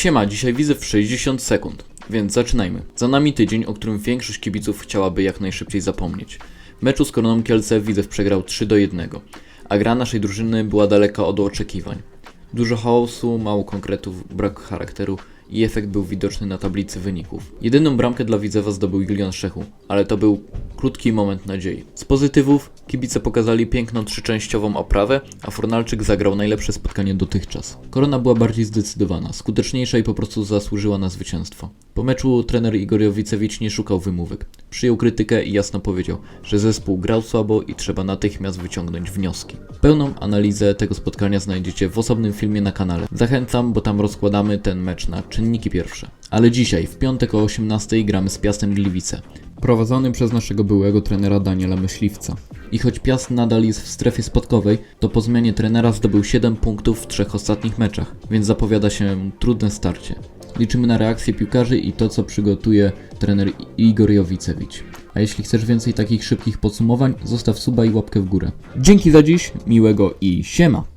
Siema, dzisiaj widzę w 60 sekund, więc zaczynajmy. Za nami tydzień, o którym większość kibiców chciałaby jak najszybciej zapomnieć. W meczu z Koroną Kielce Widzew przegrał 3 do 1, a gra naszej drużyny była daleka od oczekiwań. Dużo chaosu, mało konkretów, brak charakteru i efekt był widoczny na tablicy wyników. Jedyną bramkę dla Widzewa zdobył Julian Szechu, ale to był krótki moment nadziei. Z pozytywów kibice pokazali piękną trzyczęściową oprawę, a Fornalczyk zagrał najlepsze spotkanie dotychczas. Korona była bardziej zdecydowana, skuteczniejsza i po prostu zasłużyła na zwycięstwo. Po meczu trener Igor Jowicewicz nie szukał wymówek. Przyjął krytykę i jasno powiedział, że zespół grał słabo i trzeba natychmiast wyciągnąć wnioski. Pełną analizę tego spotkania znajdziecie w osobnym filmie na kanale. Zachęcam, bo tam rozkładamy ten mecz na czynniki pierwsze. Ale dzisiaj, w piątek o 18 gramy z Piastem Gliwice, prowadzony przez naszego byłego trenera Daniela Myśliwca. I choć Piast nadal jest w strefie spadkowej, to po zmianie trenera zdobył 7 punktów w trzech ostatnich meczach, więc zapowiada się trudne starcie. Liczymy na reakcję piłkarzy i to, co przygotuje trener Igor Jowicewicz. A jeśli chcesz więcej takich szybkich podsumowań, zostaw suba i łapkę w górę. Dzięki za dziś, miłego i siema!